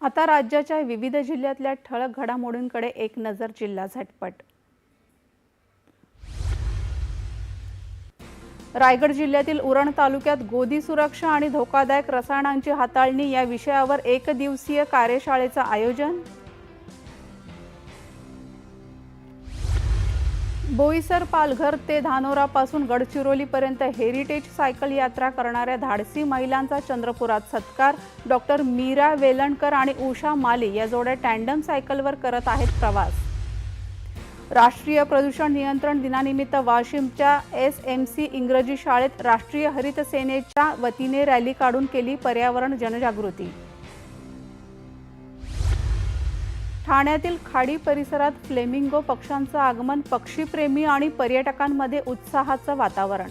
आता राज्याच्या विविध जिल्ह्यातल्या ठळक घडामोडींकडे एक नजर जिल्हा झटपट. रायगड जिल्ह्यातील उरण तालुक्यात गोदी सुरक्षा आणि धोकादायक रसायनांची हाताळणी या विषयावर एक दिवसीय कार्यशाळेचं आयोजन बोईसर पालघर ते धानोरापासून गडचिरोलीपर्यंत हेरिटेज सायकल यात्रा करणाऱ्या धाडसी महिलांचा चंद्रपुरात सत्कार. डॉक्टर मीरा वेलणकर आणि उषा माली या जोड्या टँडम सायकलवर करत आहेत प्रवास. राष्ट्रीय प्रदूषण नियंत्रण दिनानिमित्त वाशिमच्या एस एम सी इंग्रजी शाळेत राष्ट्रीय हरित सेनेच्या वतीने रॅली काढून केली पर्यावरण जनजागृती. ठाण्यातील खाडी परिसरात फ्लेमिंगो पक्ष्यांचं आगमन पक्षीप्रेमी आणि पर्यटकांमध्ये उत्साहाचं वातावरण.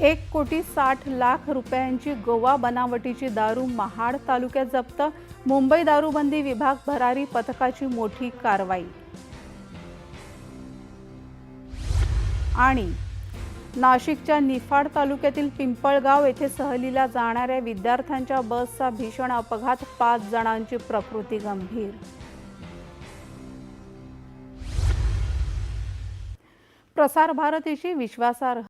एक कोटी साठ लाख रुपयांची गोवा बनावटीची दारू महाड तालुक्यात जप्त. मुंबई दारूबंदी विभाग भरारी पथकाची मोठी कारवाई. आणि नाशिकच्या निफाड तालुक्यातील पिंपळगाव येथे सहलीला जाणाऱ्या विद्यार्थ्यांच्या बसचा भीषण अपघात पाच जणांची प्रकृती गंभीर. प्रसार भारतीची विश्वासार्ह